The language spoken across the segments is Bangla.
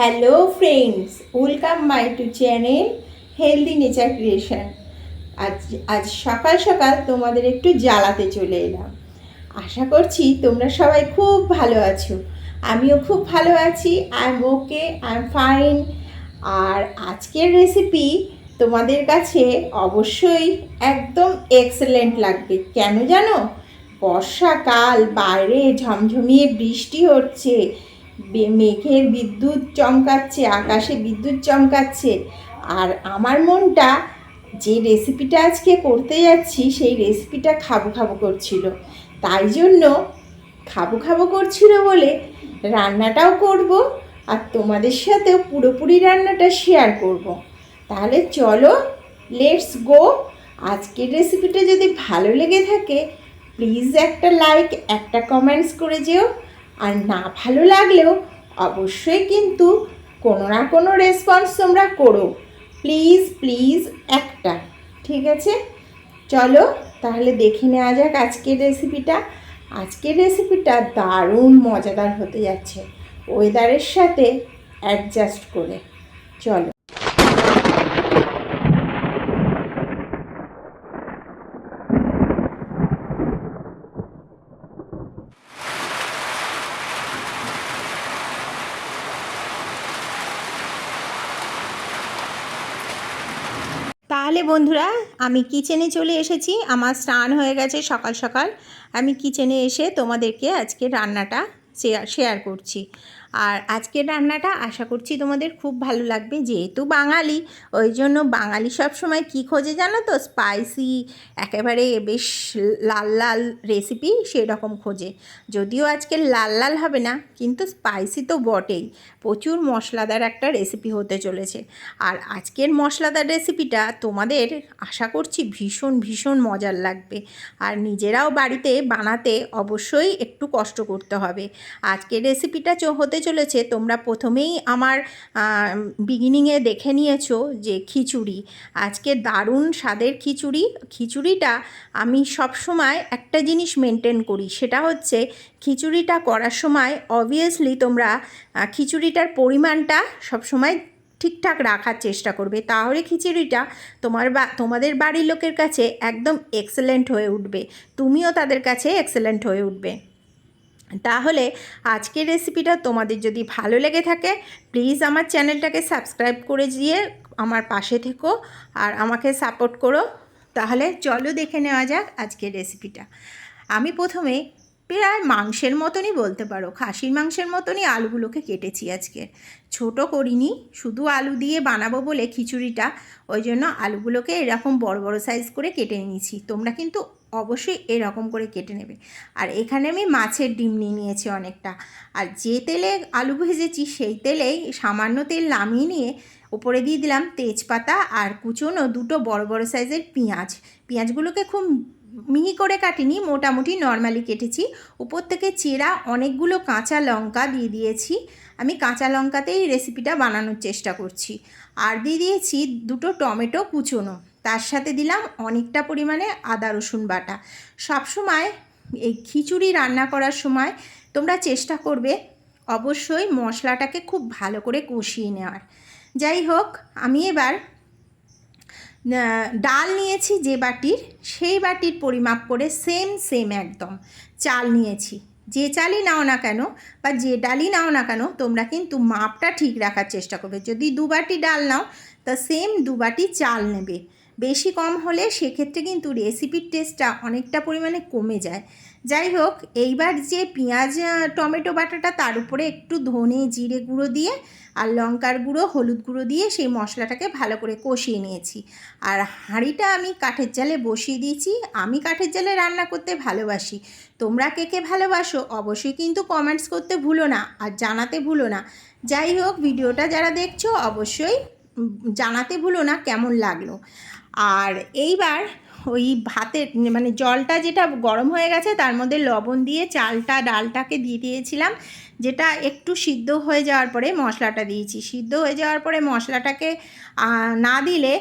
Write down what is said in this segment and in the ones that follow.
Hello friends welcome my to channel healthy nature creation আজ আজ সকাল সকাল তোমাদের একটু জ্বালাতে চলে এলাম। আশা করছি তোমরা সবাই খুব ভালো আছো। আমিও খুব ভালো আছি। I am okay I am fine আর আজকের রেসিপি তোমাদের কাছে অবশ্যই একদম এক্সেলেন্ট লাগবে। কেন জানো? বর্ষাকাল, বাইরে ঝমঝমিয়ে বৃষ্টি হচ্ছে। মেঘের বিদ্যুৎ চমকাচ্ছে, আকাশে বিদ্যুৎ চমকাচ্ছে। আর আমার মনটা যে রেসিপিটা আজকে করতে যাচ্ছি, সেই রেসিপিটা খাব খাব করছিল। তাই জন্য খাব খাব করছিল বলে রান্নাটাও করব আর তোমাদের সাথেও পুরোপুরি রান্নাটা শেয়ার করব। তাহলে চলো লেটস গো আজকের রেসিপিটা যদি ভালো লেগে থাকে প্লিজ একটা লাইক একটা কমেন্টস করে যেও। আর না ভালো লাগলেও অবশ্যই কিন্তু কোনো না কোনো রেসপন্স তোমরা করো। প্লিজ প্লিজ একটা। ঠিক আছে? চলো, তাহলে দেখে নেওয়া যাক আজকের রেসিপিটা আজকের রেসিপিটা দারুণ মজাদার হতে যাচ্ছে। ওয়েদারের সাথে অ্যাডজাস্ট করে। চলো। তাহলে বন্ধুরা, আমি কিচেনে চলে এসেছি। আমার স্নান হয়ে গেছে সকাল সকাল। আমি কিচেনে এসে তোমাদেরকে আজকে রান্নাটা শেয়ার করছি। আর আজকের রান্নাটা আশা করছি তোমাদের খুব ভালো লাগবে, যেহেতু বাঙালি, ওই জন্য বাঙালি সব সময় কী খোঁজে জানো তো? স্পাইসি একেবারে বেশ লাল লাল রেসিপি সেরকম খোঁজে। যদিও আজকে লাল লাল হবে না, কিন্তু স্পাইসি তো বটেই। প্রচুর মশলাদার একটা রেসিপি হতে চলেছে। আর আজকের মশলাদার রেসিপিটা তোমাদের আশা করছি ভীষণ ভীষণ মজার লাগবে। আর নিজেরাও বাড়িতে বানাতে অবশ্যই একটু কষ্ট করতে হবে। আজকের রেসিপিটা হতে চলেছে, তোমরা প্রথমেই আমার বিগিনিংয়ে দেখে নিয়েছো যে খিচুড়ি। আজকে দারুণ স্বাদের খিচুড়ি। খিচুড়িটা আমি সব সময় একটা জিনিস মেনটেন করি, সেটা হচ্ছে খিচুড়িটা করার সময় অবভিয়াসলি তোমরা খিচুড়িটার পরিমাণটা সব সময় ঠিকঠাক রাখার চেষ্টা করবে। তাহলে খিচুড়িটা তোমার বা, তোমাদের বাড়ির লোকের কাছে একদম এক্সেলেন্ট হয়ে উঠবে। তুমিও তাদের কাছে এক্সেলেন্ট হয়ে উঠবে। তাহলে আজকের রেসিপিটা তোমাদের যদি ভালো লেগে থাকে প্লিজ আমার চ্যানেলটাকে সাবস্ক্রাইব করে দিয়ে আমার পাশে থেকো আর আমাকে সাপোর্ট করো। তাহলে চলো দেখে নেওয়া যাক আজকের রেসিপিটা আমি প্রথমে প্রায় মাংসের মতনই বলতে পারো, খাসির মাংসের মতনই আলুগুলোকে কেটেছি আজকে। ছোট করিনি, শুধু আলু দিয়ে বানাবো বলে খিচুড়িটা, ওই জন্য আলুগুলোকে এরকম বড় বড় সাইজ করে কেটে নিয়েছি। তোমরা কিন্তু অবশ্যই এরকম করে কেটে নেবে। আর এখানে আমি মাছের ডিম নিয়ে নিয়েছি অনেকটা। আর যে তেলে আলু ভেজেছি, সেই তেলেই সামান্য তেল নামিয়ে নিয়ে ওপরে দিয়ে দিলাম তেজপাতা আর কুচনো দুটো বড় বড় সাইজের পেঁয়াজ। পেঁয়াজগুলোকে খুব মিহি করে কাটিনি, মোটামুটি নর্মালি কেটেছি। উপর থেকে চেরা অনেকগুলো কাঁচা লঙ্কা দিয়ে দিয়েছি। আমি কাঁচা লঙ্কাতেই রেসিপিটা বানানোর চেষ্টা করছি। আর দিয়ে দিয়েছি দুটো টমেটো কুচোনো। তার সাথে দিলাম অনেকটা পরিমাণে আদা, রসুন বাটা। সবসময় এই খিচুড়ি রান্না করার সময় তোমরা চেষ্টা করবে অবশ্যই মশলাটাকে খুব ভালো করে কষিয়ে নেওয়ার। যাই হোক, আমি এবার ডাল নিয়েছি যে বাটির, সেই বাটির পরিমাপ করে সেম সেম একদম। চাল নিয়েছি। যে চালই নাও না কেন বা যে ডালই নাও না কেন, তোমরা কিন্তু মাপটা ঠিক রাখার চেষ্টা করবে। যদি দু বাটি ডাল নাও, তা সেম দু বাটি চাল নেবে। বেশি কম হলে সেক্ষেত্রে কিন্তু রেসিপির টেস্টটা অনেকটা পরিমাণে কমে যায়। যাই হোক, এইবার যে পেঁয়াজ টমেটো বাটাটা তার উপরে একটু ধনে জিরে গুঁড়ো দিয়ে আর লঙ্কার গুঁড়ো, হলুদ গুঁড়ো দিয়ে সেই মশলাটাকে ভালো করে কষিয়ে নিয়েছি। আর হাঁড়িটা আমি কাঠের জালে বসিয়ে দিয়েছি। আমি কাঠের জালে রান্না করতে ভালোবাসি। তোমরা কে কে ভালোবাসো অবশ্যই কিন্তু কমেন্টস করতে ভুলো না আর জানাতে ভুলো না। যাই হোক, ভিডিওটা যারা দেখছ অবশ্যই জানাতে ভুলো না কেমন লাগল। আর এইবার ওই ভাতের মানে জলটা যেটা গরম হয়ে গেছে তার মধ্যে লবণ দিয়ে চালটা, ডালটাকে দিয়ে দিয়েছিলাম। যেটা একটু সিদ্ধ হয়ে যাওয়ার পরে মশলাটা দিয়েছি। সিদ্ধ হয়ে যাওয়ার পরে মশলাটাকে না দিলে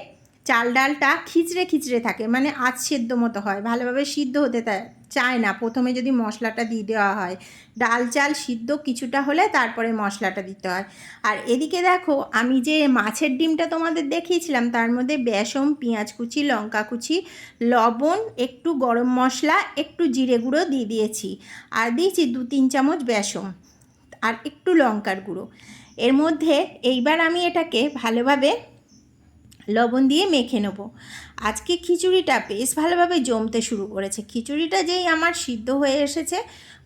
চাল, ডালটা খিচড়ে খিচড়ে থাকে। মানে আজ সেদ্ধ মতো হয়। ভালোভাবে সিদ্ধ হতে চায় না। প্রথমে যদি মশলাটা দিয়ে দেওয়া হয়, ডাল চাল সিদ্ধ কিছুটা হলে তারপরে মশলাটা দিতে হয়। আর এদিকে দেখো, আমি যে মাছের ডিমটা তোমাদের দেখিয়েছিলাম, তার মধ্যে বেসম পেঁয়াজ কুচি, লঙ্কা কুচি, লবণ, একটু গরম মশলা, একটু জিরে গুঁড়ো দিয়ে দিয়েছি। আর দিয়েছি দু তিন চামচ বেসম আর একটু লঙ্কার গুঁড়ো। এর মধ্যে এইবার আমি এটাকে ভালোভাবে লবণ দিয়ে মেখে নেব। আজকে খিচুড়িটা বেশ ভালোভাবে জমতে শুরু করেছে। খিচুড়িটা যেই আমার সিদ্ধ হয়ে এসেছে,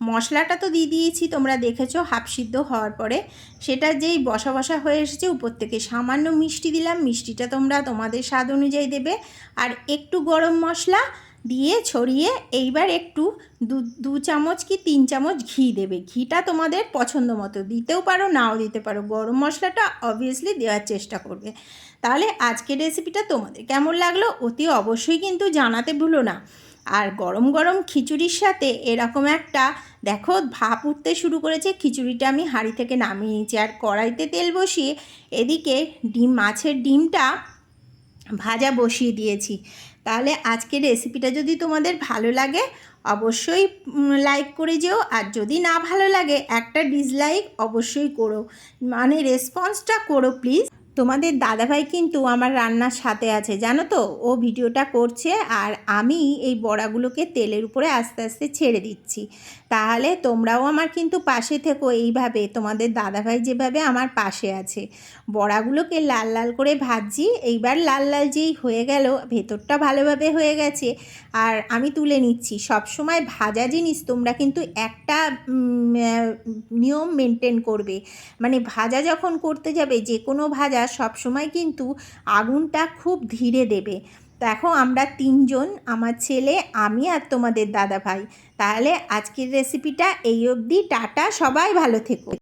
মশলাটা তো দিয়ে দিয়েছি, তোমরা দেখেছ হাফ সিদ্ধ হওয়ার পরে। সেটা যেই বসা বসা হয়ে এসেছে, উপর থেকে সামান্য মিষ্টি দিলাম। মিষ্টিটা তোমরা তোমাদের স্বাদ অনুযায়ী দেবে। আর একটু গরম মশলা দিয়ে ছড়িয়ে এইবার একটু দু দু চামচ কি তিন চামচ ঘি দেবে। ঘিটা তোমাদের পছন্দ মতো। দিতেও পারো, নাও দিতে পারো। গরম মশলাটা অবভিয়াসলি দেওয়ার চেষ্টা করবে। তাহলে আজকের রেসিপিটা তোমাদের কেমন লাগল অতি অবশ্যই কিন্তু জানাতে ভুলো না। আর গরম গরম খিচুড়ির সাথে এরকম একটা, দেখো ভাপ উঠতে শুরু করেছে, খিচুড়িটা আমি হাঁড়ি থেকে নামিয়ে নিয়েছি। আর কড়াইতে তেল বসিয়ে এদিকে ডিম, মাছের ডিমটা ভাজা বসিয়ে দিয়েছি। তাহলে আজকের রেসিপিটা যদি তোমাদের ভালো লাগে, অবশ্যই লাইক করে যেও। আর যদি না ভালো লাগে, একটা ডিসলাইক অবশ্যই করো। মানে রেসপন্সটা করো প্লিজ তোমাদের দাদাভাই কিন্তু আমার রান্নার সাথে আছে, জানো তো? ও ভিডিওটা করছে আর আমি এই বড়াগুলোকে তেলের উপরে আস্তে আস্তে ছেড়ে দিচ্ছি। তাহলে তোমরাও আমার কিন্তু পাশে থেকো এইভাবে, তোমাদের দাদাভাই যেভাবে আমার পাশে আছে। বড়াগুলোকে লাল লাল করে ভাজছি, এইবার লাল লাল যেই হয়ে গেল, ভেতরটা ভালোভাবে হয়ে গেছে আর আমি তুলে নিচ্ছি। সব সময় ভাজা জিনিস তোমরা কিন্তু একটা নিয়ম মেনটেন করবে। মানে ভাজা যখন করতে যাবে যে কোনো ভাজা সব সময় কিন্তু আগুনটা খুব ধীরে দেবে। দেখো আমরা তিনজন, আমার ছেলে, আমি আর তোমাদের দাদা ভাই তাহলে আজকের রেসিপিটা এই অবধি। টাটা, সবাই ভালো থেকো।